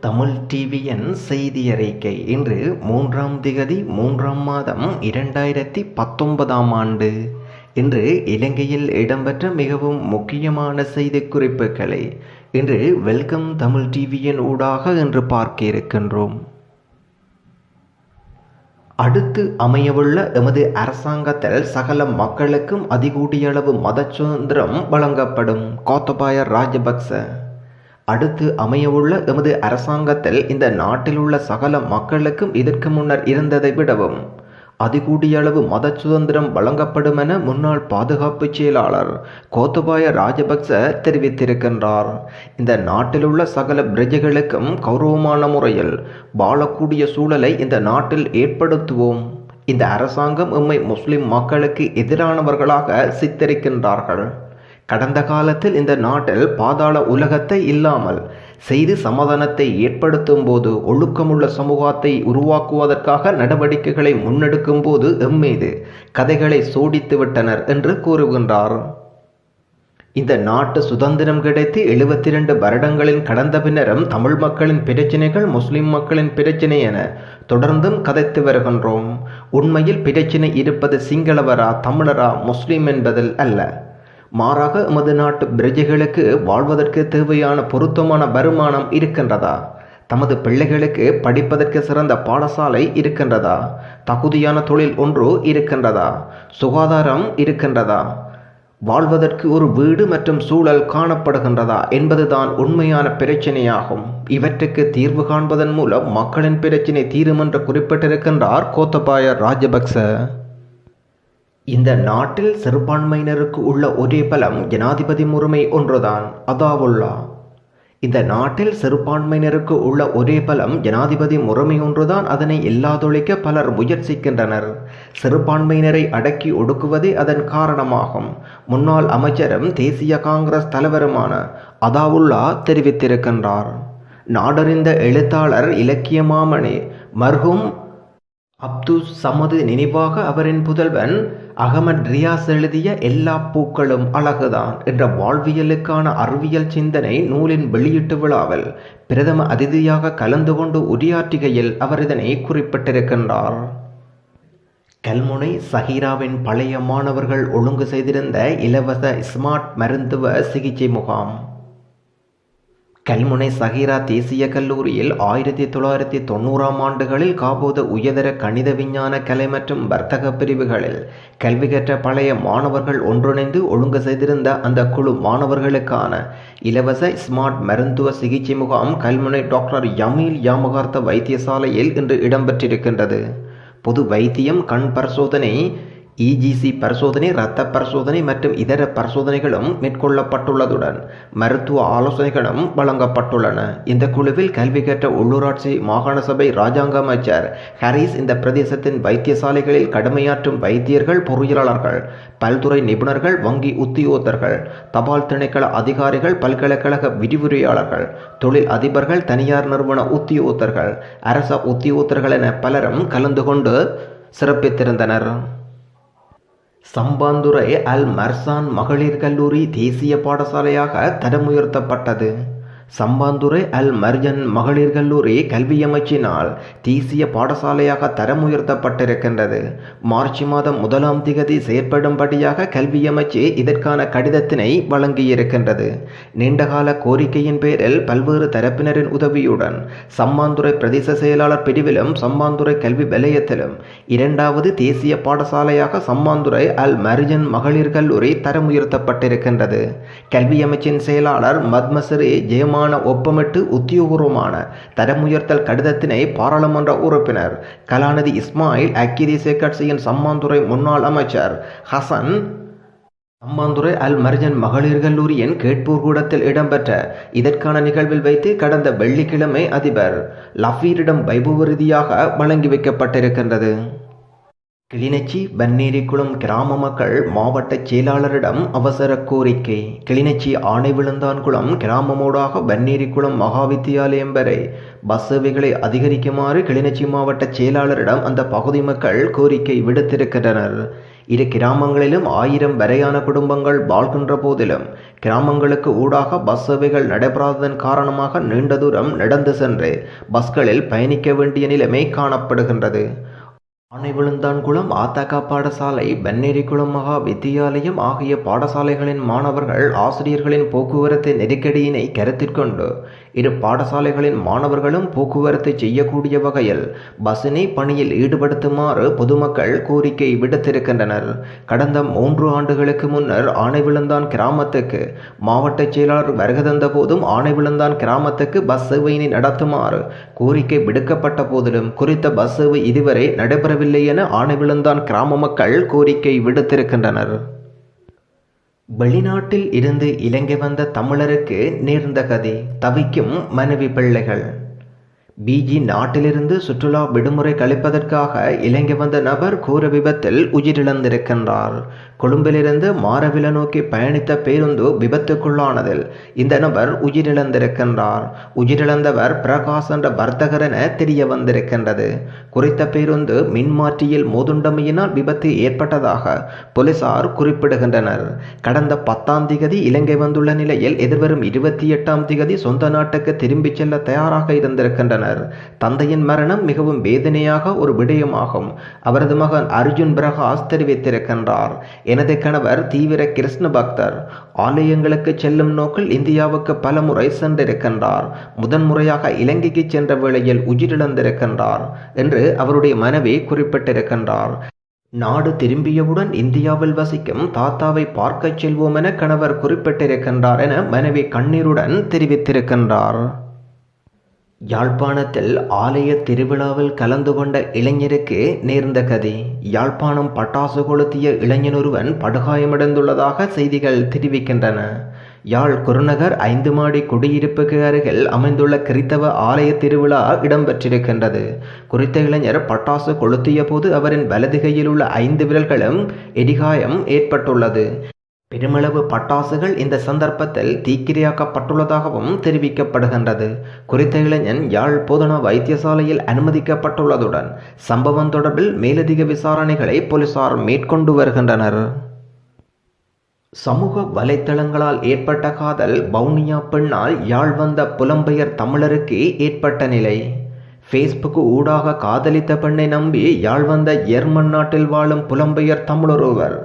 தமிழ் டிவியின் செய்தி அறிக்கை இன்று மூன்றாம் திகதி மூன்றாம் மாதம் இரண்டாயிரத்தி பத்தொன்பதாம் ஆண்டு. இன்று இலங்கையில் இடம்பெற்ற மிகவும் முக்கியமான செய்தி குறிப்புகளை இன்று வெல்கம் தமிழ் டிவியின் ஊடாக இன்று பார்க்க இருக்கின்றோம். அடுத்து அமையவுள்ள எமது அரசாங்கத்தில் சகல மக்களுக்கும் அதிகூடிய அளவு மத சுதந்திரம் வழங்கப்படும். கோத்தபாய ராஜபக்ச. அடுத்து அமையவுள்ள எமது அரசாங்கத்தில் இந்த நாட்டில் உள்ள சகல மக்களுக்கும் இதற்கு முன்னர் இருந்ததை விடவும் அதிகூடிய அளவு மத சுதந்திரம் வழங்கப்படும் என முன்னாள் பாதுகாப்பு செயலாளர் கோத்தபாய ராஜபக்ச தெரிவித்திருக்கின்றார். இந்த நாட்டில் உள்ள சகல பிரஜைகளுக்கும் கௌரவமான முறையில் வாழக்கூடிய சூழலை இந்த நாட்டில் ஏற்படுத்துவோம். இந்த அரசாங்கம் எம்மை முஸ்லிம் மக்களுக்கு எதிரானவர்களாக சித்தரிக்கின்றார்கள். கடந்த காலத்தில் இந்த நாட்டில் பாதாள உலகத்தை இல்லாமல் செய்து சமாதானத்தை ஏற்படுத்தும் போது ஒழுக்கமுள்ள சமூகத்தை உருவாக்குவதற்காக நடவடிக்கைகளை முன்னெடுக்கும் போது எம்மீது கதைகளை சோடித்து விட்டனர் என்று கூறுகின்றார். இந்த நாட்டு சுதந்திரம் கிடைத்து எழுபத்தி ரெண்டு வருடங்களின் கடந்த பின்னரும் தமிழ் மக்களின் பிரச்சினைகள் முஸ்லிம் மக்களின் பிரச்சினை என தொடர்ந்தும் கதைத்து வருகின்றோம். உண்மையில் பிரச்சினை இருப்பது சிங்களவரா தமிழரா முஸ்லிம் என்பதில் அல்ல. மாறாக எமது நாட்டு பிரஜைகளுக்கு வாழ்வதற்கு தேவையான பொருத்தமான வருமானம் இருக்கின்றதா? தமது பிள்ளைகளுக்கு படிப்பதற்கு சிறந்த பாடசாலை இருக்கின்றதா? தகுதியான தொழில் ஒன்று இருக்கின்றதா? சுகாதாரம் இருக்கின்றதா? வாழ்வதற்கு ஒரு வீடு மற்றும் சூழல் காணப்படுகின்றதா என்பதுதான் உண்மையான பிரச்சனையாகும். இவற்றுக்கு தீர்வு காண்பதன் மூலம் மக்களின் பிரச்சினை தீரும் என்று குறிப்பிட்டிருக்கின்றார் கோத்தபாய ராஜபக்ச. இந்த நாட்டில் சிறுபான்மையினருக்கு உள்ள ஒரே பலம் ஜனாதிபதி முறைமை ஒன்றுதான் அதாவுல்லா. இந்த நாட்டில் சிறுபான்மையினருக்கு உள்ள ஒரே பலம் ஜனாதிபதி முறைமை ஒன்றுதான் அதனை இல்லாதொழிக்க பலர் முயற்சிக்கின்றனர். சிறுபான்மையினரை அடக்கி ஒடுக்குவதே அதன் காரணமாகும். முன்னாள் அமைச்சரும் தேசிய காங்கிரஸ் தலைவருமான அதாவுல்லா தெரிவித்திருக்கின்றார். நாடறிந்த எழுத்தாளர் இலக்கிய மாமணி மர்ஹூம் அப்துஸ் சமது நினைவாக அவரின் புதல்வன் அகமட் ரியாஸ் எழுதிய எல்லா பூக்களும் அழகுதான் என்ற வாழ்வியலுக்கான அறிவியல் சிந்தனை நூலின் வெளியீட்டு விழாவில் பிரதம அதிதியாக கலந்து கொண்டு உரையாற்றுகையில் அவர் இதனை குறிப்பிட்டிருக்கின்றார். கல்முனை சஹீராவின் பழைய மாணவர்கள் ஒழுங்கு செய்திருந்த இலவச ஸ்மார்ட் மருத்துவ சிகிச்சை முகாம். கல்முனை சகிரா தேசிய கல்லூரியில் ஆயிரத்தி தொள்ளாயிரத்தி தொண்ணூறாம் ஆண்டுகளில் காபோத உயர்தர கணித விஞ்ஞான கலை மற்றும் வர்த்தக பிரிவுகளில் கல்வி கற்ற பழைய மாணவர்கள் ஒன்றிணைந்து ஒழுங்கு செய்திருந்த அந்த குழு மாணவர்களுக்கான இலவச ஸ்மார்ட் மருத்துவ சிகிச்சை முகாம் கல்முனை டாக்டர் யமீல் யாமகார்த்த வைத்தியசாலையில் இன்று இடம்பெற்றிருக்கின்றது. பொது வைத்தியம் கண் பரிசோதனை இஜிசி பரிசோதனை இரத்த பரிசோதனை மற்றும் இதர பரிசோதனைகளும் மேற்கொள்ளப்பட்டுள்ளதுடன் மருத்துவ ஆலோசனைகளும் வழங்கப்பட்டுள்ளன. இந்த குழுவில் கல்வி கற்ற உள்ளூராட்சி மாகாண சபை ராஜாங்க அமைச்சர் ஹரிஸ் இந்த பிரதேசத்தின் வைத்தியசாலைகளில் கடுமையாற்றும் வைத்தியர்கள் பொறியியலாளர்கள் பல்துறை நிபுணர்கள் வங்கி உத்தியோகத்தர்கள் தபால் திணைக்கள அதிகாரிகள் பல்கலைக்கழக விரிவுரையாளர்கள் தொழில் அதிபர்கள் தனியார் நிறுவன உத்தியோகத்தர்கள் அரச உத்தியோகத்தர்கள் என பலரும் கலந்து கொண்டு சிறப்பித்திருந்தனர். சம்பாந்துறை அல் மர்சான் மகளிர் கல்லூரி தேசிய பாடசாலையாக தடமுயர்த்தப்பட்டது. சம்பாந்துறை அல் மர்ஜன் மகளிர் கல்லூரி கல்வியமைச்சினால் தேசிய பாடசாலையாக தரம் உயர்த்தப்பட்டிருக்கின்றது மார்ச் மாதம் முதலாம் திகதி செயற்படும்படியாக கல்வியமைச்சு இதற்கான கடிதத்தினை வழங்கியிருக்கின்றது. நீண்டகால கோரிக்கையின் பேரில் பல்வேறு தரப்பினரின் உதவியுடன் சம்மாந்துறை பிரதேச செயலாளர் பிரிவிலும் சம்மாந்துறை கல்வி வலயத்திலும் இரண்டாவது தேசிய பாடசாலையாக சம்மாந்துறை அல் மர்ஜன் மகளிர் கல்லூரி தரம் உயர்த்தப்பட்டிருக்கின்றது கல்வியமைச்சின் செயலாளர் மத்மசரி ஜெயமா விமான ஒப்பமிட்டு உத்தியோகபூர்வமான தரமுயர்த்தல் கடிதத்தினை பாராளுமன்ற உறுப்பினர் கலாநிதி இஸ்மாயில் ஐக்கிய தேசிய கட்சியின் சம்மாந்துறை முன்னாள் அமைச்சர் ஹசன் அம்மாந்துறை அல் மர்ஜன் மகளிர் கல்லூரியின் கேட்பூர் கூடத்தில் இடம்பெற்ற இதற்கான நிகழ்வில் வைத்து கடந்த வெள்ளிக்கிழமை அதிபர் லஃபீரிடம் வைபவ ரீதியாக வழங்கி வைக்கப்பட்டிருக்கின்றது. கிளிநொச்சி பன்னேரிக்குளம் கிராம மக்கள் மாவட்ட செயலாளரிடம் அவசர கோரிக்கை. கிளிநொச்சி ஆணைவிழுந்தான்குளம் கிராமமூடாக பன்னேரிக்குளம் மகாவித்தியாலயம் வரை. பஸ் சேவைகளை அதிகரிக்குமாறு கிளிநொச்சி மாவட்ட செயலாளரிடம் அந்த பகுதி மக்கள் கோரிக்கை விடுத்திருக்கின்றனர். இரு கிராமங்களிலும் ஆயிரம் வரையான குடும்பங்கள் வாழ்கின்ற போதிலும் கிராமங்களுக்கு ஊடாக பஸ் சேவைகள் நடைபெறாததன் காரணமாக நீண்ட தூரம் நடந்து சென்று பஸ்களில் பயணிக்க வேண்டிய நிலைமை காணப்படுகின்றது. ஆனைவிழுந்தான்குளம் ஆத்தக பாடசாலை பன்னேரிக்குளம் மகா வித்தியாலயம் ஆகிய பாடசாலைகளின் மாணவர்கள் ஆசிரியர்களின் போக்குவரத்து நெருக்கடியினை கருத்திற்கொண்டு இரு பாடசாலைகளின் மாணவர்களும் போக்குவரத்து செய்யக்கூடிய வகையில் பஸ்ஸினை பணியில் ஈடுபடுத்துமாறு பொதுமக்கள் கோரிக்கை விடுத்திருக்கின்றனர். கடந்த மூன்று ஆண்டுகளுக்கு முன்னர் ஆனைவிழுந்தான் கிராமத்துக்கு. மாவட்ட செயலாளர் வருகை தந்த போதும் ஆனைவிழுந்தான் கிராமத்துக்கு பஸ் சேவையினை நடத்துமாறு கோரிக்கை விடுக்கப்பட்ட போதிலும் குறித்த பஸ் சேவை இதுவரை நடைபெறவில்லை என ஆனைவிழுந்தான் கிராம மக்கள் கோரிக்கை விடுத்திருக்கின்றனர். வெளிநாட்டில் இருந்து இலங்கை வந்த தமிழருக்கு நேர்ந்த கதி தவிக்கும் மனைவி பிள்ளைகள். பிஜி நாட்டிலிருந்து சுற்றுலா விடுமுறை கழிப்பதற்காக இலங்கை வந்த நபர் கூர விபத்தில் உயிரிழந்திருக்கின்றார். கொழும்பிலிருந்து மாரவில நோக்கி பயணித்த பேருந்து விபத்துக்குள்ளானதில் இந்த நபர் உயிரிழந்திருக்கின்றார். உயிரிழந்தவர் பிரகாஷ் என்ற வர்த்தகர் என தெரிய வந்திருக்கின்றது. குறித்த பேருந்து மின்மாற்றியில் மோதுண்டமையினால் விபத்து ஏற்பட்டதாக போலீசார் குறிப்பிடுகின்றனர். கடந்த பத்தாம் திகதி இலங்கை வந்துள்ள நிலையில் எதிர்வரும் இருபத்தி எட்டாம் திகதி சொந்த நாட்டுக்கு திரும்பிச் செல்ல தயாராக இருந்திருக்கின்றனர். தந்தையின் மரணம் மிகவும் வேதனையாக ஒரு விடயமாகும். அவரது மகன் அர்ஜுன் பிரகாஷ் தெரிவித்திருக்கின்றார். எனது கணவர் தீவிர கிருஷ்ண பக்தர். ஆலயங்களுக்கு செல்லும் நோக்கில் இந்தியாவுக்கு பல முறை சென்றிருக்கின்றார் முதன்முறையாக இலங்கைக்கு சென்ற வேளையில் உயிரிழந்திருக்கின்றார் என்று அவருடைய மனைவி குறிப்பிட்டிருக்கின்றார். நாடு திரும்பியவுடன் இந்தியாவில் வசிக்கும் தாத்தாவை பார்க்கச் செல்வோம் என கணவர் குறிப்பிட்டிருக்கின்றார் என மனைவி கண்ணீருடன் தெரிவித்திருக்கின்றார். யாழ்ப்பாணத்தில் ஆலய திருவிழாவில் கலந்து கொண்ட இளைஞருக்கு நேர்ந்த கதி. யாழ்ப்பாணம் பட்டாசு கொளுத்திய இளைஞனொருவன் படுகாயமடைந்துள்ளதாக செய்திகள் தெரிவிக்கின்றன. யாழ் குருநகர் ஐந்து மாடி குடியிருப்புக்கு அருகில் அமைந்துள்ள கிறித்தவ ஆலய திருவிழா இடம்பெற்றிருக்கின்றது. குறித்த இளைஞர் பட்டாசு கொளுத்திய போது அவரின் வலது கையில் உள்ள ஐந்து விரல்களும் எடிகாயம் ஏற்பட்டுள்ளது. பெருமளவு பட்டாசுகள் இந்த சந்தர்ப்பத்தில் தீக்கிரையாக்கப்பட்டுள்ளதாகவும் தெரிவிக்கப்படுகின்றது. குறித்த இளைஞன் யாழ் போதனா வைத்தியசாலையில் அனுமதிக்கப்பட்டுள்ளதுடன் சம்பவம் தொடர்பில் மேலதிக விசாரணைகளை போலீசார் மேற்கொண்டு வருகின்றனர். சமூக வலைத்தளங்களால் ஏற்பட்ட காதல் வவுனியா பெண்ணால் யாழ் வந்த புலம்பெயர் தமிழருக்கு ஏற்பட்ட நிலை. ஃபேஸ்புக் ஊடாக காதலித்த பெண்ணை நம்பி யாழ் வந்த ஜெர்மன் நாட்டில் வாழும் புலம்பெயர் தமிழொருவர்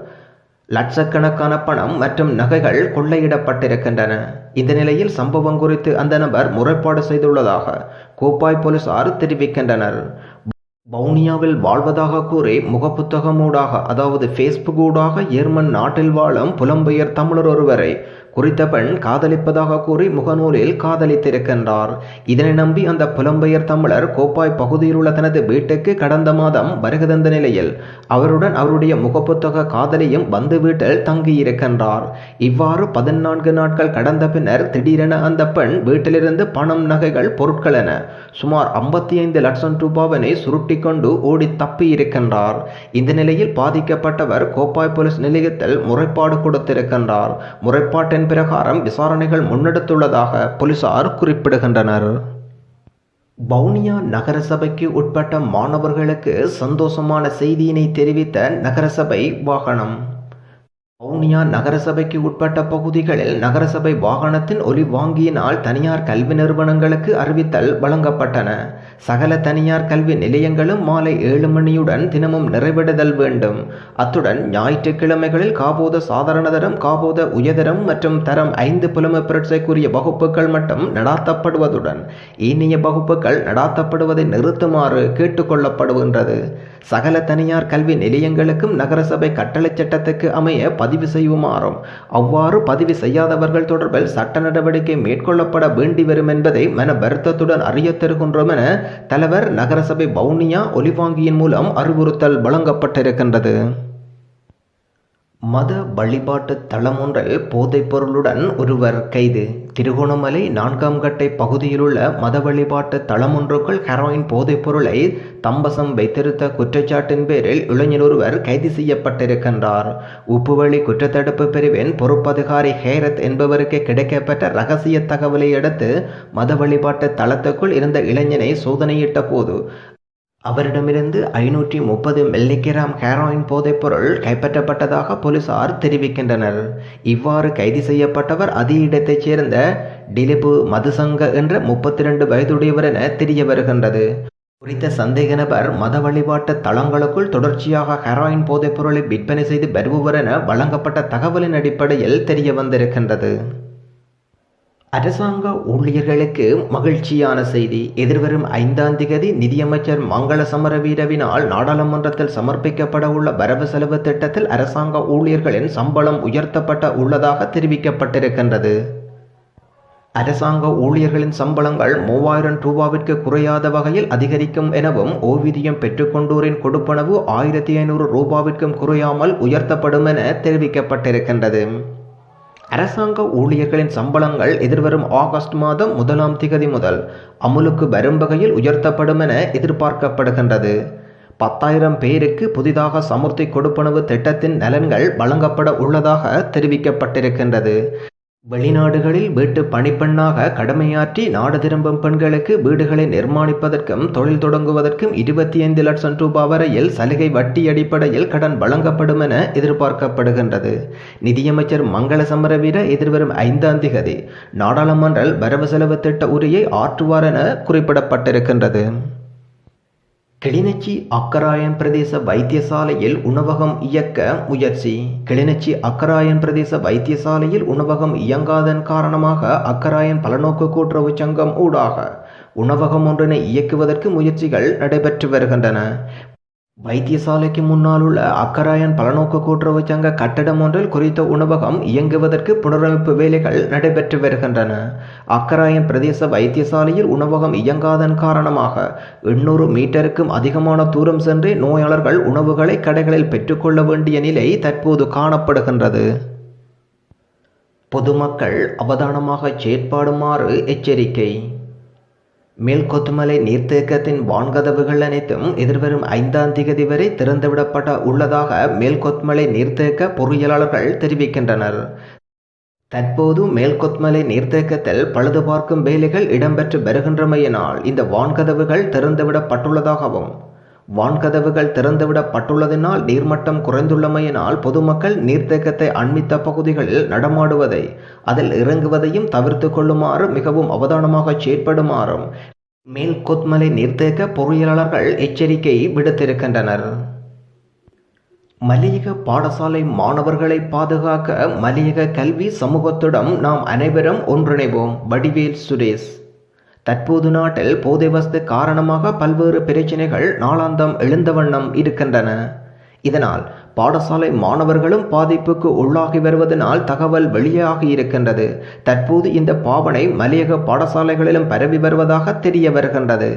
லட்சக்கணக்கான பணம் மற்றும் நகைகள் கொள்ளையிடப்பட்டிருக்கின்றன. இந்த நிலையில் சம்பவம் குறித்து அந்த நபர் முறைப்பாடு செய்துள்ளதாக கோப்பாய் போலீசார் தெரிவிக்கின்றனர். வவுனியாவில் வாழ்வதாக கூறி முகப்புத்தகமூடாக அதாவது ஃபேஸ்புக் ஊடாக ஏர்மன் நாட்டில் வாழும் புலம்பெயர் தமிழர் ஒருவரை குறித்த பெண் காதலிப்பதாக கூறி முகநூலில் காதலித்திருக்கின்றார். இதனை நம்பி அந்த புலம்பெயர் தமிழர் கோப்பாய் பகுதியில் உள்ள தனது வீட்டுக்கு கடந்த மாதம் வருகை தந்த நிலையில் அவருடன் அவருடைய முகப்புத்தக காதலியும் வந்து வீட்டில் தங்கியிருக்கின்றார். இவ்வாறு பதினான்கு நாட்கள் கடந்த பின்னர் திடீரென அந்த பெண் வீட்டிலிருந்து பணம் நகைகள் பொருட்கள் என சுமார் ஐம்பத்தி ஐந்து லட்சம் ரூபாவினை சுருட்டி கொண்டு ஓடி தப்பி இருக்கின்றார் இந்த நிலையில் பாதிக்கப்பட்டவர் கோப்பாய் போலீஸ் நிலையத்தில் முறைப்பாடு கொடுத்திருக்கின்றார். முறைப்பாட்டின் பிரகாரம் விசாரணைகள் முன்னெடுத்துள்ளதாக போலீசார் குறிப்பிடுகின்றனர். வவுனியா நகரசபைக்கு உட்பட்ட மாணவர்களுக்கு சந்தோஷமான செய்தியினை தெரிவித்த நகரசபை வாகனம் வவுனியா நகரசபைக்கு உட்பட்ட பகுதிகளில் நகரசபை வாகனத்தின் ஒலி வாங்கியினால் தனியார் கல்வி நிறுவனங்களுக்கு அறிவித்தல் வழங்கப்பட்டன. சகல தனியார் கல்வி நிலையங்களும் மாலை ஏழு மணியுடன் தினமும் நிறைவிடுதல் வேண்டும். அத்துடன் ஞாயிற்றுக்கிழமைகளில் காபோத சாதாரண தரம் காபோத உயர்தரம் மற்றும் தரம் ஐந்து புலமை பரீட்சைக்குரிய வகுப்புகள் மட்டும் நடாத்தப்படுவதுடன் ஏனைய வகுப்புகள் நடாத்தப்படுவதை நிறுத்துமாறு கேட்டுக்கொள்ளப்படுகின்றது. சகல தனியார் கல்வி நிலையங்களுக்கும் நகரசபை கட்டளை சட்டத்துக்கு அமைய பதிவு செய்யுமாறும். அவ்வாறு பதிவு செய்யாதவர்கள் தொடர்பில் சட்ட நடவடிக்கை மேற்கொள்ளப்பட வேண்டி வரும் என்பதை மன வருத்தத்துடன் அறிய தருகின்றோம் என தலைவர் நகரசபை வவுனியா ஒலிவாங்கியின் மூலம் அறிவுறுத்தல் வழங்கப்பட்டிருக்கின்றது. மத வழிபாட்டு தளம் ஒன்றில் போதைப் பொருளுடன் ஒருவர் கைது. திருகோணமலை நான்காம் கட்டை பகுதியிலுள்ள மத வழிபாட்டு தளம் ஒன்றுக்குள் ஹெரோயின் போதைப் பொருளை தம்பசம் வைத்திருந்த குற்றச்சாட்டின் பேரில் இளைஞர் ஒருவர் கைது செய்யப்பட்டிருக்கின்றார். உப்புவழி குற்றத்தடுப்பு பிரிவின் பொறுப்பதிகாரி ஹேரத் என்பவருக்கு கிடைக்கப்பட்ட ரகசிய தகவலை அடுத்து மத வழிபாட்டு தளத்துக்குள் இருந்த இளைஞனை சோதனையிட்ட போது அவரிடமிருந்து ஐநூற்றி முப்பது மில்லிகிராம் ஹெராயின் போதைப்பொருள் கைப்பற்றப்பட்டதாக போலீசார் தெரிவிக்கின்றனர். இவ்வாறு கைது செய்யப்பட்டவர் அதே இடத்தைச் சேர்ந்த டிலிபு மதுசங்க என்ற முப்பத்தி ரெண்டு வயதுடையவர் என தெரிய வருகின்றது. குறித்த சந்தேக நபர் மத வழிபாட்டு தளங்களுக்குள் தொடர்ச்சியாக ஹெராயின் போதைப்பொருளை விற்பனை செய்து வருபவர் என வழங்கப்பட்ட தகவலின் அடிப்படையில் தெரிய வந்திருக்கின்றது. அரசாங்க ஊழியர்களுக்கு மகிழ்ச்சியான செய்தி. எதிர்வரும் ஐந்தாம் திகதி நிதியமைச்சர் மங்கள சமரவீரவினால் நாடாளுமன்றத்தில் சமர்ப்பிக்கப்பட உள்ள வரவு செலவு திட்டத்தில் அரசாங்க ஊழியர்களின் சம்பளம் உயர்த்தப்பட்ட உள்ளதாக தெரிவிக்கப்பட்டிருக்கின்றது. அரசாங்க ஊழியர்களின் சம்பளங்கள் மூவாயிரம் ரூபாவிற்கு குறையாத வகையில் அதிகரிக்கும் எனவும் ஓய்வூதியம் பெற்றுக்கொண்டோரின் கொடுப்பனவு ஆயிரத்தி ஐநூறு ரூபாவிற்கும் குறையாமல் உயர்த்தப்படும் என தெரிவிக்கப்பட்டிருக்கின்றது. அரசாங்க ஊழியர்களின் சம்பளங்கள் எதிர்வரும் ஆகஸ்ட் மாதம் முதலாம் திகதி முதல் அமுலுக்கு வரும் வகையில் உயர்த்தப்படும் என எதிர்பார்க்கப்படுகின்றது. பத்தாயிரம் பேருக்கு புதிதாக சமுர்த்தி கொடுப்பனவு திட்டத்தின் நலன்கள் வழங்கப்பட உள்ளதாக தெரிவிக்கப்பட்டிருக்கின்றது. வெளிநாடுகளில் வீட்டு பணிப்பெண்ணாக கடமையாற்றி நாடு திரும்பும் பெண்களுக்கு வீடுகளை நிர்மாணிப்பதற்கும் தொழில் தொடங்குவதற்கும் இருபத்தி ஐந்து லட்சம் ரூபாய் வரையில் சலுகை வட்டி அடிப்படையில் கடன் வழங்கப்படும் என எதிர்பார்க்கப்படுகின்றது. நிதியமைச்சர் மங்கள சமரவீர எதிர்வரும் ஐந்தாம் திகதி நாடாளுமன்ற வரவு செலவு திட்ட உரையை ஆற்றுவார் என குறிப்பிடப்பட்டிருக்கின்றது. கிளிநொச்சி அக்கராயன் பிரதேச வைத்தியசாலையில் உணவகம் இயக்க முயற்சி. கிளிநொச்சி அக்கராயன் பிரதேச வைத்தியசாலையில் உணவகம் இயங்காதன் காரணமாக அக்கராயன் பலநோக்கு கூட்டுறவு சங்கம் ஊடாக உணவகம் ஒன்றினை இயக்குவதற்கு முயற்சிகள் நடைபெற்று வருகின்றன. வைத்தியசாலைக்கு முன்னால் உள்ள அக்கராயன் பலநோக்கு கூட்டுறவு சங்க கட்டடம் ஒன்றில் குறித்த உணவகம் இயங்குவதற்கு புனரமைப்பு வேலைகள் நடைபெற்று வருகின்றன. அக்கராயன் பிரதேச வைத்தியசாலையில் உணவகம் இயங்காதன் காரணமாக எண்ணூறு மீட்டருக்கும் அதிகமான தூரம் சென்று நோயாளர்கள் உணவுகளை கடைகளில் பெற்றுக்கொள்ள வேண்டிய நிலை தற்போது காணப்படுகின்றது. பொதுமக்கள் அவதானமாக செயற்பாடுமாறு எச்சரிக்கை. மேல்கொத்துமலை நீர்த்தேக்கத்தின் வான்கதவுகள் அனைத்தும் எதிர்வரும் ஐந்தாம் திகதி வரை திறந்துவிடப்பட உள்ளதாக மேல்கொத்மலை நீர்த்தேக்க பொறியியலாளர்கள் தெரிவிக்கின்றனர். தற்போது மேல்கொத்மலை நீர்த்தேக்கத்தில் பழுது பார்க்கும் வேலைகள் இடம்பெற்று வருகின்றமையினால் இந்த வான்கதவுகள் திறந்துவிடப்பட்டுள்ளதாகவும் வான்கதவுகள் திறந்துவிடப்பட்டுள்ளதினால் நீர்மட்டம் குறைந்துள்ளமையினால் பொதுமக்கள் நீர்த்தேக்கத்தை அண்மித்த பகுதிகளில் நடமாடுவதை அதில் இறங்குவதையும் தவிர்த்து கொள்ளுமாறு மிகவும் அவதானமாக செயற்படுமாறும் மேல்கொத்மலை நீர்த்தேக்க பொறியியலாளர்கள் எச்சரிக்கை விடுத்திருக்கின்றனர். மலையக பாடசாலை மாணவர்களை பாதுகாக்க மலையக கல்வி சமூகத்துடன் நாம் அனைவரும் ஒன்றிணைவோம். வடிவேல் சுரேஷ் தற்போது நாட்டில் போதை வஸ்து காரணமாக பல்வேறு பிரச்சனைகள் நாளாந்தம் எழுந்த வண்ணம் இருக்கின்றன. இதனால் பாடசாலை மாணவர்களும் பாதிப்புக்கு உள்ளாகி வருவதனால் தகவல் வெளியாகி இருக்கின்றது. தற்போது இந்த பாவனை மலையக பாடசாலைகளிலும் பரவி வருவதாக தெரிய வருகின்றது.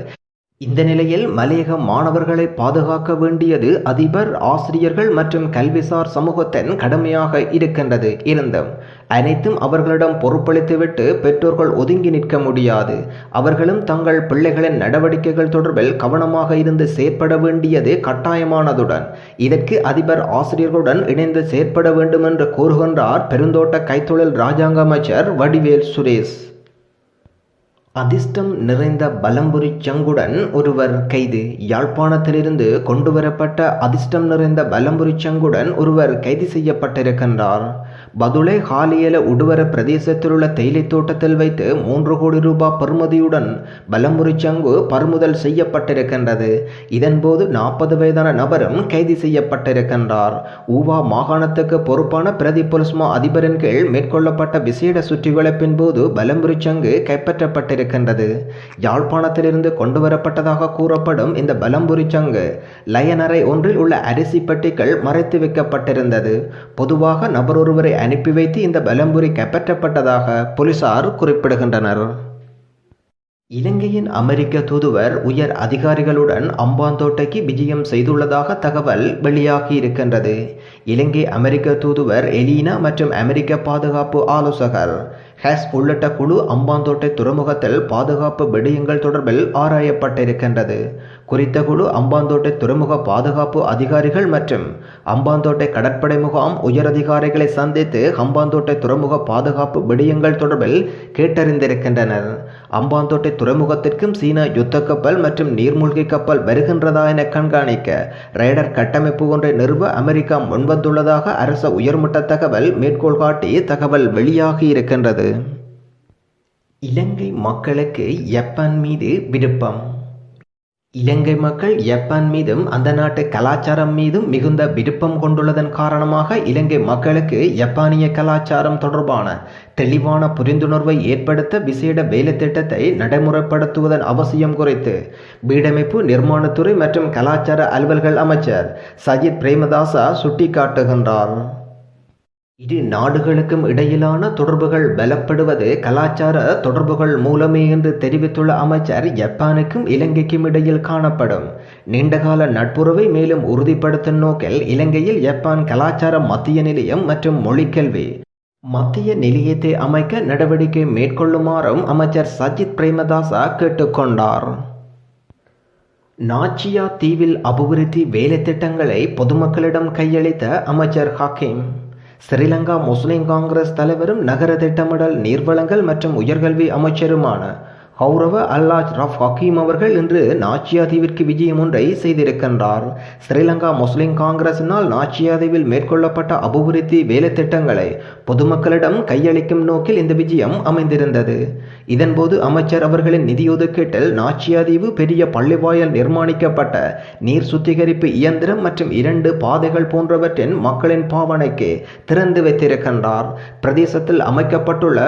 இந்த நிலையில் மலையக மாணவர்களை பாதுகாக்க வேண்டியது அதிபர் ஆசிரியர்கள் மற்றும் கல்விசார் சமூகத்தின் கடமையாக இருக்கின்றது. இருந்தும் அனைத்தும் அவர்களிடம் பொறுப்பளித்துவிட்டு பெற்றோர்கள் ஒதுங்கி நிற்க முடியாது. அவர்களும் தங்கள் பிள்ளைகளின் நடவடிக்கைகள் தொடர்பில் கவனமாக இருந்து செயற்பட வேண்டியது கட்டாயமானதுடன் இதற்கு அதிபர் ஆசிரியர்களுடன் இணைந்து செயற்பட வேண்டும் என்று கூறுகின்றார் பெருந்தோட்ட கைத்தொழில் ராஜாங்க அமைச்சர் வடிவேல் சுரேஷ். அதிர்ஷ்டம் நிறைந்த பலம்புரி சங்குடன் ஒருவர் கைது. யாழ்ப்பாணத்திலிருந்து கொண்டுவரப்பட்ட அதிர்ஷ்டம் நிறைந்த பலம்புரி சங்குடன் ஒருவர் கைது செய்யப்பட்டிருக்கின்றார். பதுளை ஹாலியல உடுவர பிரதேசத்தில் உள்ள தேயிலை தோட்டத்தில் வைத்து மூன்று கோடி ரூபாய் பருமதியுடன் பலமுறை சங்கு பறிமுதல் செய்யப்பட்டிருக்கின்றது. இதன்போது நாற்பது வயதான நபரும் கைது செய்யப்பட்டிருக்கின்றார். ஊவா மாகாணத்துக்கு பொறுப்பான பிரதி பொலிஸ்மா அதிபரின் கீழ் மேற்கொள்ளப்பட்ட விசேட சுற்றிவளைப்பின் போது பலமுறை சங்கு கைப்பற்றப்பட்டிருக்கின்றது. யாழ்ப்பாணத்திலிருந்து கொண்டு வரப்பட்டதாக கூறப்படும் இந்த பலம்புரி சங்கு லயனரை ஒன்றில் உள்ள அரிசி பெட்டிகள் மறைத்து வைக்கப்பட்டிருந்தது. பொதுவாக நபர் ஒருவரை அனுப்பி வைத்து இந்த பலம்புரி கைப்பற்றப்பட்டதாக போலீசார் குறிப்பிடுகின்றனர். இலங்கையின் அமெரிக்க தூதுவர் உயர் அதிகாரிகளுடன் அம்பாந்தோட்டைக்கு விஜயம் செய்துள்ளதாக தகவல் வெளியாகி இருக்கின்றது இலங்கை அமெரிக்க தூதுவர் எலீனா மற்றும் அமெரிக்க பாதுகாப்பு ஆலோசகர் ஹெஸ் உள்ளிட்ட குழு அம்பாந்தோட்டை துறைமுகத்தில் பாதுகாப்பு விடயங்கள் தொடர்பில் ஆராயப்பட்டிருக்கின்றது. குறித்த குழு அம்பாந்தோட்டை துறைமுக பாதுகாப்பு அதிகாரிகள் மற்றும் அம்பாந்தோட்டை கடற்படை முகாம் உயரதிகாரிகளை சந்தித்து அம்பாந்தோட்டை துறைமுக பாதுகாப்பு விடயங்கள் தொடர்பில் கேட்டறிந்திருக்கின்றனர். அம்பாந்தோட்டை துறைமுகத்திற்கும் சீன யுத்த கப்பல் மற்றும் நீர்மூழ்கி கப்பல் வருகின்றதா என கண்காணிக்க ரேடர் கட்டமைப்பு ஒன்றை நிறுவ அமெரிக்கா முன்வந்துள்ளதாக அரச உயர்மட்ட தகவல் மேற்கோள் காட்டி தகவல் வெளியாகி இருக்கின்றது. இலங்கை மக்களுக்கு ஜப்பான் மீது விருப்பம். இலங்கை மக்கள் ஜப்பான் மீதும் அந்த நாட்டு கலாச்சாரம் மீதும் மிகுந்த விருப்பம் கொண்டுள்ளதன் காரணமாக இலங்கை மக்களுக்கு ஜப்பானிய கலாச்சாரம் தொடர்பான தெளிவான புரிந்துணர்வை ஏற்படுத்த விசேட வேலை திட்டத்தை நடைமுறைப்படுத்துவதன் அவசியம் குறித்து வீடமைப்பு நிர்மாணத்துறை மற்றும் கலாச்சார அலுவல்கள் அமைச்சர் சஜித் பிரேமதாசா சுட்டிக்காட்டுகின்றார். இரு நாடுகளுக்கும் இடையிலான தொடர்புகள் பலப்படுவது கலாச்சார தொடர்புகள் மூலமே என்று தெரிவித்துள்ள அமைச்சர் ஜப்பானுக்கும் இலங்கைக்கும் இடையில் காணப்படும். நீண்டகால நட்புறவை மேலும் உறுதிப்படுத்தும் நோக்கில் இலங்கையில் ஜப்பான் கலாச்சார மத்திய நிலையம் மற்றும் மொழிக்கல்வி மத்திய நிலையத்தை அமைக்க நடவடிக்கை மேற்கொள்ளுமாறும் அமைச்சர் சஜித் பிரேமதாசா கேட்டுக்கொண்டார். நாச்சியா தீவில் அபிவிருத்தி வேலைத்திட்டங்களை பொதுமக்களிடம் கையளித்த அமைச்சர் ஹக்கீம் ஸ்ரீலங்கா முஸ்லிம் காங்கிரஸ் தலைவரும் நகர திட்டமிடல் நீர்வளங்கள் மற்றும் உயர்கல்வி அமைச்சருமான ஹௌரவ அல்லாஜ் ரஃப் ஹக்கீம் அவர்கள் இன்று நாச்சியாதீவிற்கு விஜயம் ஒன்றை செய்திருக்கின்றார். ஸ்ரீலங்கா முஸ்லிம் காங்கிரசினால் நாச்சியாதீவில் மேற்கொள்ளப்பட்ட அபிவிருத்தி வேலை திட்டங்களை பொதுமக்களிடம் கையளிக்கும் நோக்கில் இந்த விஜயம் அமைந்திருந்தது. இதன்போது அமைச்சர் அவர்களின் நிதியொதுக்கீட்டில் நாச்சியாதீவு பெரிய பள்ளிவாயல் நிர்மாணிக்கப்பட்ட நீர் சுத்திகரிப்பு இயந்திரம் மற்றும் இரண்டு பாதைகள் போன்றவற்றின் மக்களின் பாவனைக்கு திறந்து வைத்திருக்கின்றார். பிரதேசத்தில் அமைக்கப்பட்டுள்ள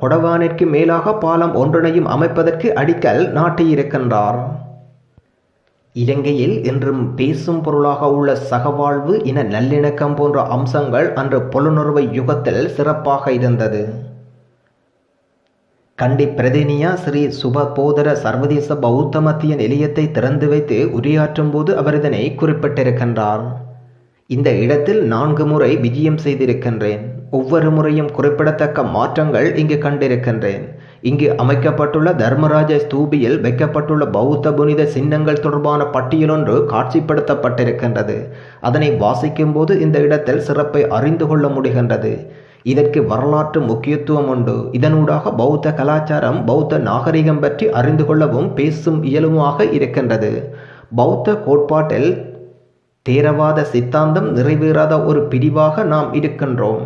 கொடவானிற்கு மேலாக பாலம் ஒன்றினையும் அமைப்பதற்கு அடிக்கல் நாட்டியிருக்கின்றார். இலங்கையில் இன்றும் பேசும் பொருளாக உள்ள சகவாழ்வு இன நல்லிணக்கம் போன்ற அம்சங்கள் அன்று புலனுறவை யுகத்தில் சிறப்பாக இருந்தது. கண்டி பிரதினியா ஸ்ரீ சுபபோதர சர்வதேச பௌத்த மத்திய நிலையத்தை திறந்து வைத்து உரையாற்றும் போது அவர் இதனை குறிப்பிட்டிருக்கின்றார். இந்த இடத்தில் நான்கு முறை விஜயம் செய்திருக்கின்றேன். ஒவ்வொரு முறையும் குறிப்பிடத்தக்க மாற்றங்கள் இங்கு கண்டிருக்கின்றேன். இங்கு அமைக்கப்பட்டுள்ள தர்மராஜ ஸ்தூபியில் வைக்கப்பட்டுள்ள பௌத்த புனித சின்னங்கள் தொடர்பான பட்டியலொன்று காட்சிப்படுத்தப்பட்டிருக்கின்றது. அதனை வாசிக்கும்போது இந்த இடத்தில் சிறப்பை அறிந்து கொள்ள முடிகின்றது. இதற்கு வரலாற்று முக்கியத்துவம் உண்டு. இதனூடாக பௌத்த கலாச்சாரம் பௌத்த நாகரிகம் பற்றி அறிந்து கொள்ளவும் பேசும் இயலுமாக இருக்கின்றது. பௌத்த கோட்பாட்டில் தேரவாத சித்தாந்தம் நிறைவேறாத ஒரு பிரிவாக நாம் இருக்கின்றோம்.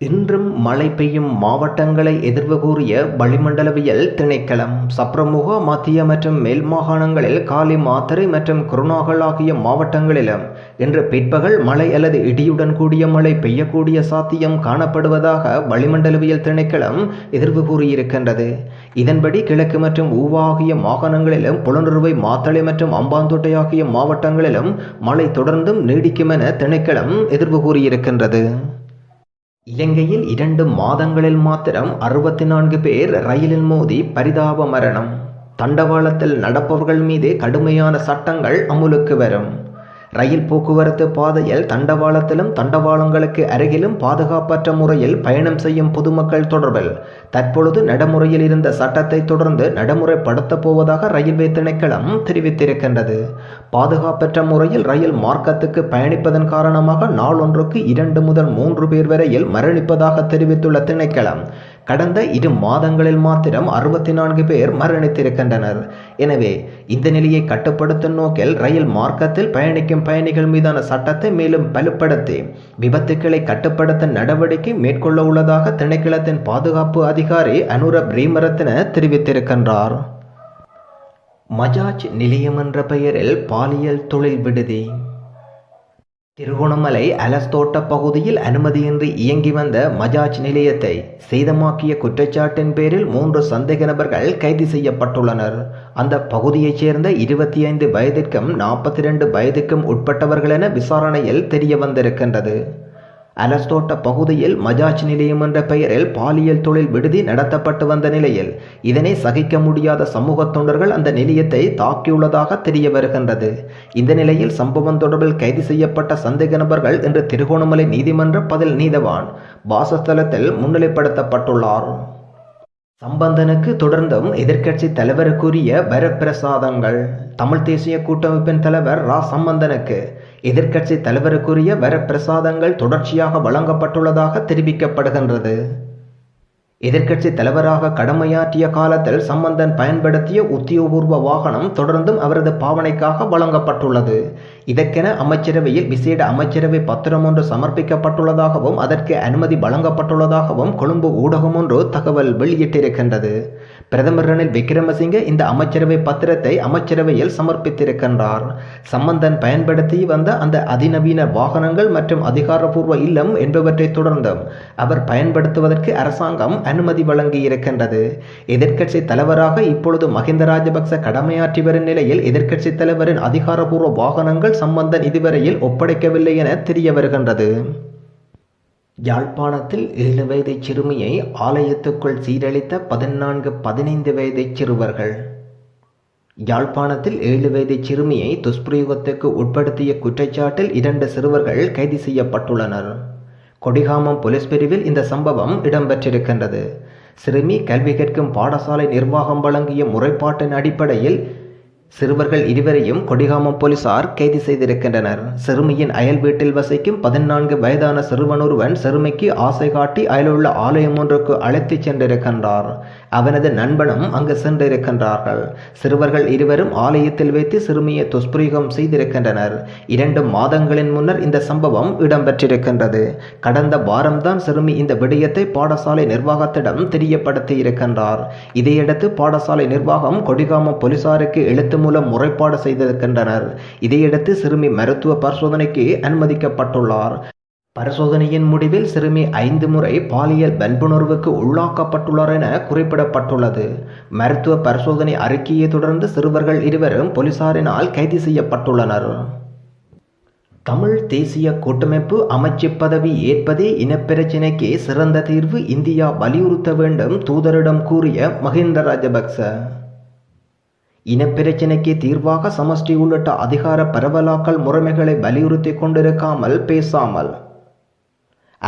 இன்றும் மழை பெய்யும் மாவட்டங்களை எதிர்வு கூறிய வளிமண்டலவியல் திணைக்களம் சப்ரமுக மத்திய மற்றும் மேல் மாகாணங்களில் காலி மாத்தறை மற்றும் குருணாகல் ஆகிய மாவட்டங்களிலும் இன்று பிற்பகல் மழை அல்லது இடியுடன் கூடிய மழை பெய்யக்கூடிய சாத்தியம் காணப்படுவதாக வளிமண்டலவியல் திணைக்களம் எதிர்வு கூறியிருக்கின்றது இதன்படி கிழக்கு மற்றும் ஊவா ஆகிய மாகாணங்களிலும் புலனுறுவை மாத்தளை மற்றும் அம்பாந்தோட்டை ஆகிய மாவட்டங்களிலும் மழை தொடர்ந்தும் நீடிக்கும் என திணைக்களம் எதிர்வு கூறியிருக்கின்றது இலங்கையில் இரண்டு மாதங்களில் மாத்திரம் அறுபத்தி நான்கு பேர் ரயிலில் மோதி பரிதாப மரணம். தண்டவாளத்தில் நடப்பவர்கள் மீது கடுமையான சட்டங்கள் அமுலுக்கு வரும். ரயில் போக்குவரத்து பாதையில் தண்டவாளத்திலும் தண்டவாளங்களுக்கு அருகிலும் பாதுகாப்பற்ற முறையில் பயணம் செய்யும் பொதுமக்கள் தொடர்பில் தற்பொழுது நடைமுறையில் இருந்த சட்டத்தை தொடர்ந்து நடைமுறைப்படுத்தப் போவதாக ரயில்வே திணைக்களம் தெரிவித்திருக்கின்றது. பாதுகாப்பற்ற முறையில் ரயில் மார்க்கத்துக்கு பயணிப்பதன் காரணமாக நாளொன்றுக்கு இரண்டு முதல் மூன்று பேர் வரையில் மரணிப்பதாக தெரிவித்துள்ள திணைக்களம் கடந்த இரு மாதங்களில் மாத்திரம் அறுபத்தி நான்கு பேர் மரணித்திருக்கின்றனர். எனவே இந்த நிலையை கட்டுப்படுத்தும் நோக்கில் ரயில் மார்க்கத்தில் பயணிக்கும் பயணிகள் மீதான சட்டத்தை மேலும் வலுப்படுத்தி விபத்துக்களை கட்டுப்படுத்த நடவடிக்கை மேற்கொள்ள உள்ளதாக திணைக்களத்தின் பாதுகாப்பு அதிகாரி அனுர ரீமரத்ன தெரிவித்திருக்கின்றார். மஜாஜ் நிலையம் என்ற பெயரில் பாலியல் தொழில் விடுதி. திருகோணமலை அலஸ்தோட்ட பகுதியில் அனுமதியின்றி இயங்கி வந்த மஜாஜ் நிலையத்தை சேதமாக்கிய குற்றச்சாட்டின் பேரில் மூன்று சந்தேக நபர்கள் கைது செய்யப்பட்டுள்ளனர். அந்த பகுதியைச் சேர்ந்த இருபத்தி ஐந்து வயதிற்கும் நாற்பத்தி ரெண்டு வயதுக்கும் உட்பட்டவர்கள் என விசாரணையில் தெரிய வந்திருக்கின்றது அலஸ்தோட்ட பகுதியில் மஜாஜ் நிலையம் என்ற பெயரில் பாலியல் தொழில் விடுதி நடத்தப்பட்டு வந்த நிலையில் இதனை சகிக்க முடியாத சமூக தொண்டர்கள் அந்த நிலையத்தை தாக்கியுள்ளதாக தெரிய வருகின்றது. இந்த நிலையில் சம்பவம் தொடர்பில் கைது செய்யப்பட்ட சந்தேக நபர்கள் இன்று திருகோணமலை நீதிமன்ற பதில் நீதவான். வாசஸ்தலத்தில் முன்னிலைப்படுத்தப்பட்டுள்ளார். சம்பந்தனுக்கு தொடர்ந்தும் எதிர்க்கட்சி தலைவருக்குரிய வரப்பிரசாதங்கள். தமிழ் தேசிய கூட்டமைப்பின் தலைவர் ரா. சம்பந்தனுக்கு எதிர்க்கட்சி தலைவருக்குரிய வரப்பிரசாதங்கள் தொடர்ச்சியாக வழங்கப்பட்டுள்ளதாக தெரிவிக்கப்படுகின்றது. எதிர்க்கட்சி தலைவராக கடமையாற்றிய காலத்தில் சம்பந்தன் பயன்படுத்திய உத்தியோகபூர்வ வாகனம் தொடர்ந்தும் அவரது பாவனைக்காக வழங்கப்பட்டுள்ளது. இதற்கென அமைச்சரவையில் விசேட அமைச்சரவை பத்திரம் ஒன்று சமர்ப்பிக்கப்பட்டுள்ளதாகவும் அதற்கு அனுமதி வழங்கப்பட்டுள்ளதாகவும் கொழும்பு ஊடகம் ஒன்று தகவல் வெளியிட்டிருக்கின்றது. பிரதமர் ரணில் விக்ரமசிங்கே இந்த அமைச்சரவை பத்திரத்தை அமைச்சரவையில் சமர்ப்பித்திருக்கின்றார். சம்பந்தன் பயன்படுத்தி வந்த அந்த அதிநவீன வாகனங்கள் மற்றும் அதிகாரப்பூர்வ இல்லம் என்பவற்றை தொடர்ந்தும் அவர் பயன்படுத்துவதற்கு அரசாங்கம் அனுமதி வழங்கியிருக்கின்றது. எதிர்க்கட்சி தலைவராக இப்பொழுது மஹிந்த ராஜபக்ச கடமையாற்றி வரும் நிலையில் எதிர்க்கட்சி தலைவரின் அதிகாரப்பூர்வ வாகனங்கள் சம்பந்தன் இதுவரையில் ஒப்படைக்கவில்லை என தெரிய வருகின்றது. யாழ்ப்பாணத்தில் ஏழு வயதைச் சிறுமியை ஆலயத்துக்குள் சீரழித்த பதினான்கு பதினைந்து வயதைச் சிறுவர்கள். யாழ்ப்பாணத்தில் ஏழு வயது சிறுமியை துஷ்பிரயோகத்துக்கு உட்படுத்திய குற்றச்சாட்டில் இரண்டு சிறுவர்கள் கைது செய்யப்பட்டுள்ளனர். கொடிகாமம் போலீஸ் பிரிவில் இந்த சம்பவம் இடம்பெற்றிருக்கின்றது. சிறுமி கல்வி கற்கும் பாடசாலை நிர்வாகம் வழங்கிய முறைப்பாட்டின் அடிப்படையில் சிறுவர்கள் இருவரையும் கொடிகாமம் போலீசார் கைது செய்திருக்கின்றனர். சிறுமியின் அயல் வீட்டில் வசிக்கும் பதினான்கு வயதான சிறுவனொருவன் சிறுமிக்கு ஆசை காட்டி அயலுள்ள ஆலயம் ஒன்றுக்கு அழைத்துச் சென்றிருக்கின்றார். அவனது நண்பனும் அங்கு சென்றிருக்கின்றார்கள். சிறுவர்கள் இருவரும் ஆலயத்தில் வைத்து சிறுமியை துஷ்பிரயோகம் செய்திருக்கின்றனர். இரண்டு மாதங்களின் முன்னர் இந்த சம்பவம் இடம்பெற்றிருக்கின்றது. கடந்த வாரம்தான் சிறுமி இந்த விடயத்தை பாடசாலை நிர்வாகத்திடம் தெரியப்படுத்தி இருக்கின்றார் இதையடுத்து பாடசாலை நிர்வாகம் கொடிகாமம் போலீசாருக்கு எழுத்து மூலம் முறைப்பாடு செய்திருக்கின்றனர். இதையடுத்து சிறுமி மருத்துவ பரிசோதனைக்கு அனுமதிக்கப்பட்டுள்ளார். பரிசோதனையின் முடிவில் சிறுமி ஐந்து முறை பாலியல் வன்புணர்வுக்கு உள்ளாக்கப்பட்டுள்ளார் என குறிப்பிடப்பட்டுள்ளது. மருத்துவ பரிசோதனை அறிக்கையை தொடர்ந்து சிறுவர்கள் இருவரும் போலீசாரினால் கைது செய்யப்பட்டுள்ளனர். தமிழ் தேசிய கூட்டமைப்பு அமைச்சு பதவி ஏற்பதே இனப்பிரச்சினைக்கு சிறந்த தீர்வு இந்தியா வலியுறுத்த வேண்டும் தூதரிடம் கூறிய மஹிந்த ராஜபக்ச. இனப்பிரச்சினைக்கு தீர்வாக சமஷ்டி உள்ளிட்ட அதிகார பரவலாக்கல் முறைமைகளை வலியுறுத்தி கொண்டிருக்காமல் பேசாமல்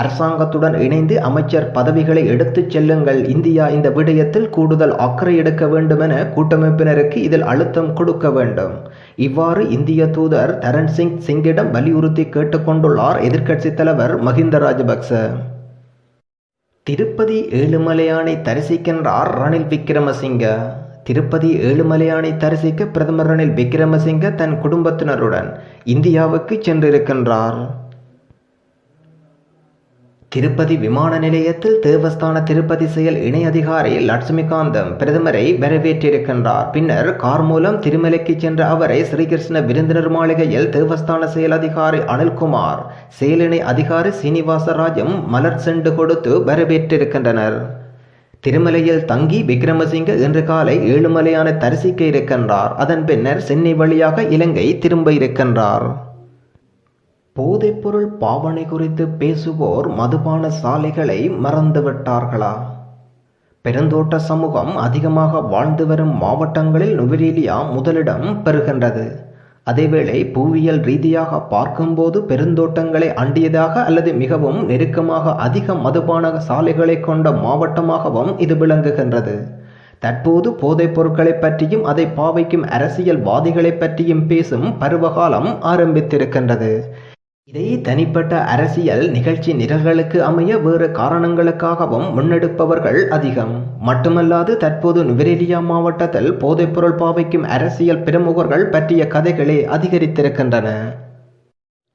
அரசாங்கத்துடன் இணைந்து அமைச்சர் பதவிகளை எடுத்துச் செல்லுங்கள். இந்தியா இந்த விடயத்தில் கூடுதல் அக்கறை எடுக்க வேண்டும் என கூட்டமைப்பினருக்கு இதில் அழுத்தம் கொடுக்க வேண்டும். இவ்வாறு இந்திய தூதர் தரண் சிங் சிங்கிடம் வலியுறுத்தி கேட்டுக்கொண்டுள்ளார் எதிர்க்கட்சி தலைவர் மஹிந்த ராஜபக்ச. திருப்பதி ஏழுமலையானை தரிசிக்கின்றார் ரணில் விக்ரமசிங்க திருப்பதி ஏழுமலையானை தரிசிக்க பிரதமர் ரணில் விக்ரமசிங்க தன் குடும்பத்தினருடன் இந்தியாவுக்கு சென்றிருக்கின்றார். திருப்பதி விமான நிலையத்தில் தேவஸ்தான திருப்பதி செயல் இணை அதிகாரி லட்சுமிகாந்தம் பிரதமரை வரவேற்றிருக்கின்றார். பின்னர் கார் மூலம் திருமலைக்கு சென்ற அவரை ஸ்ரீகிருஷ்ண விருந்தினர் மாளிகையில் தேவஸ்தான செயல் அதிகாரி அனில்குமார் செயலிணை அதிகாரி சீனிவாசராஜம் மலர் செண்டு கொடுத்து வரவேற்றிருக்கின்றனர். திருமலையில் தங்கி விக்ரமசிங்க இன்று காலை ஏழுமலையான தரிசிக்க இருக்கின்றார். அதன் பின்னர் சென்னை வழியாக இலங்கை திரும்ப இருக்கின்றார். போதைப்பொருள் பாவனை குறித்து பேசுவோர் மதுபான சாலைகளை மறந்துவிட்டார்களா? பெருந்தோட்ட சமூகம் அதிகமாக வாழ்ந்து வரும் மாவட்டங்களில் நுவரேலியா முதலிடம் பெறுகின்றது. அதேவேளை புவியியல் ரீதியாக பார்க்கும்போது பெருந்தோட்டங்களை அண்டியதாக அல்லது மிகவும் நெருக்கமாக அதிக மதுபான சாலைகளை கொண்ட மாவட்டமாகவும் இது விளங்குகின்றது. தற்போது போதைப் பொருட்களை பற்றியும் அதை பாவிக்கும் அரசியல்வாதிகளை பற்றியும் பேசும் பருவகாலம் ஆரம்பித்திருக்கின்றது. இதை தனிப்பட்ட அரசியல் நிகழ்ச்சி நிரல்களுக்கு அமைய வேறு காரணங்களுக்காகவும் முன்னெடுப்பவர்கள் அதிகம். மட்டுமல்லாது தற்போது நுவரேலியா மாவட்டத்தில் போதைப்பொருள் பாவிக்கும் அரசியல் பிரமுகர்கள் பற்றிய கதைகளே அதிகரித்திருக்கின்றன.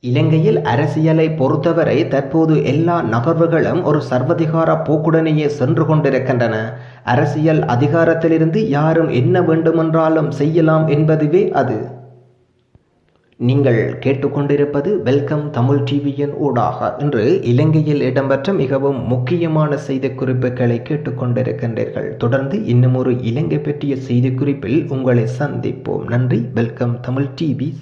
இலங்கையில் அரசியலை பொறுத்தவரை தற்போது எல்லா நகர்வுகளும் ஒரு சர்வதிகார போக்குடனேயே சென்று கொண்டிருக்கின்றன. அரசியல் அதிகாரத்திலிருந்து யாரும் என்ன வேண்டுமென்றாலும் செய்யலாம் என்பதுவே அது. நீங்கள் கேட்டுக்கொண்டிருப்பது வெல்கம் தமிழ் டிவியின் ஊடாக. இன்று இலங்கையில் இடம்பெற்ற மிகவும் முக்கியமான செய்திக்குறிப்புகளை கேட்டுக்கொண்டிருக்கின்றீர்கள். தொடர்ந்து இன்னும் ஒரு இலங்கை பற்றிய செய்திக்குறிப்பில் உங்களை சந்திப்போம். நன்றி. Welcome Tamil TV.